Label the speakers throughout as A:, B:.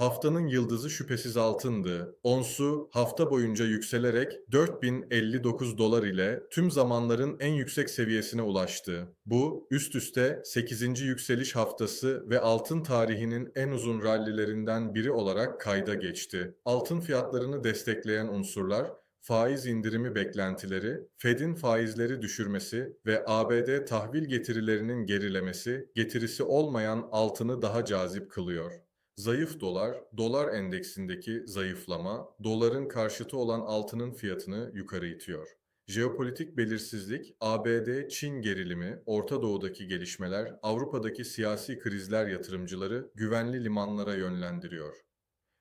A: Haftanın yıldızı şüphesiz altındı. Onsu hafta boyunca yükselerek 4059 dolar ile tüm zamanların en yüksek seviyesine ulaştı. Bu üst üste 8. yükseliş haftası ve altın tarihinin en uzun rallilerinden biri olarak kayda geçti. Altın fiyatlarını destekleyen unsurlar faiz indirimi beklentileri, Fed'in faizleri düşürmesi ve ABD tahvil getirilerinin gerilemesi getirisi olmayan altını daha cazip kılıyor. Zayıf dolar, dolar endeksindeki zayıflama, doların karşıtı olan altının fiyatını yukarı itiyor. Jeopolitik belirsizlik, ABD-Çin gerilimi, Orta Doğu'daki gelişmeler, Avrupa'daki siyasi krizler yatırımcıları güvenli limanlara yönlendiriyor.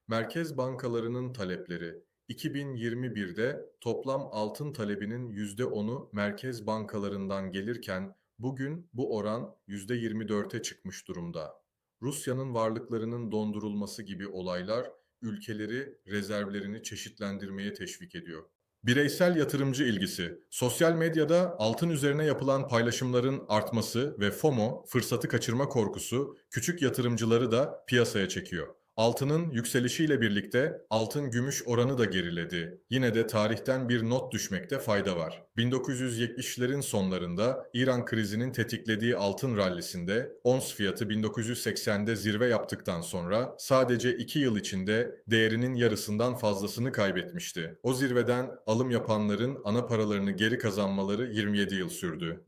A: Merkez bankalarının talepleri 2021'de toplam altın talebinin %10'u merkez bankalarından gelirken bugün bu oran %24'e çıkmış durumda. Rusya'nın varlıklarının dondurulması gibi olaylar ülkeleri rezervlerini çeşitlendirmeye teşvik ediyor. Bireysel yatırımcı ilgisi. Sosyal medyada altın üzerine yapılan paylaşımların artması ve FOMO, fırsatı kaçırma korkusu küçük yatırımcıları da piyasaya çekiyor. Altının yükselişiyle birlikte altın gümüş oranı da geriledi. Yine de tarihten bir not düşmekte fayda var. 1970'lerin sonlarında İran krizinin tetiklediği altın rallisinde ons fiyatı 1980'de zirve yaptıktan sonra sadece 2 yıl içinde değerinin yarısından fazlasını kaybetmişti. O zirveden alım yapanların ana paralarını geri kazanmaları 27 yıl sürdü.